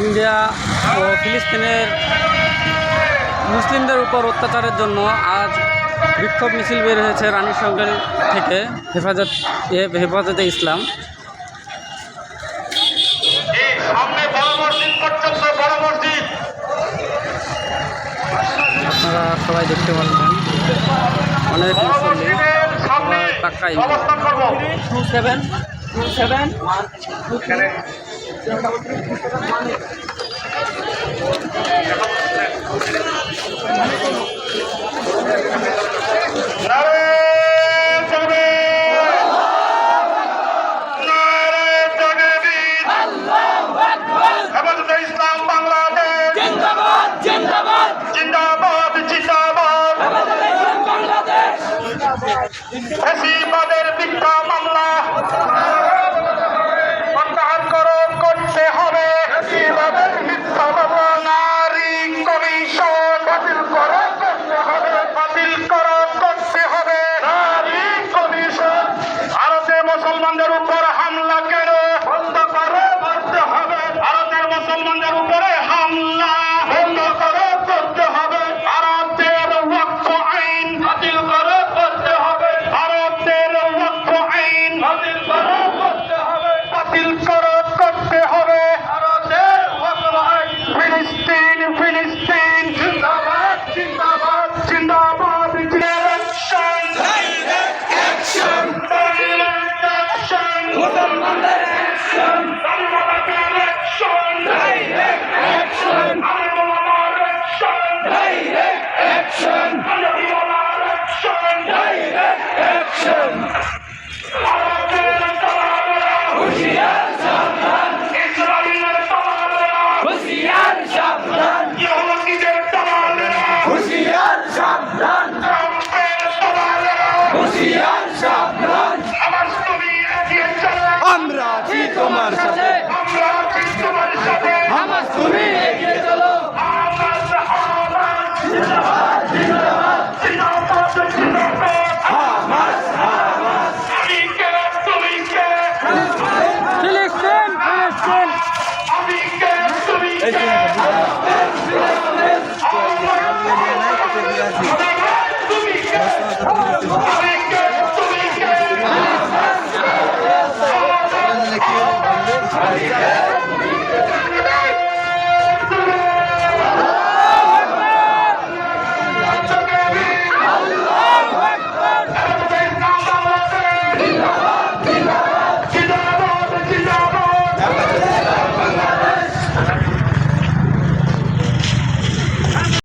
India ও ফিলিস্তিনের মুসলিমদের উপর অত্যাচারের জন্য আজ বিক্ষোভ মিছিল বের হয়েছে রানীর সঙ্গে থেকে হেফাজত হেফাজতে ইসলাম। আপনারা সবাই দেখতে পাচ্ছেন অনেক টাকা সবাই two seven two seven Hesi Badr bin Tamamla মুসলমানদের action direct action direct action direct action হুশিয়ার সাবধান। হুশিয়ার সাবধান। হুশিয়ার সাবধান। আছি তোমার সাথে। আমরা আছি তোমার সাথে আমার তুমি এগিয়ে চলো Oh, my God.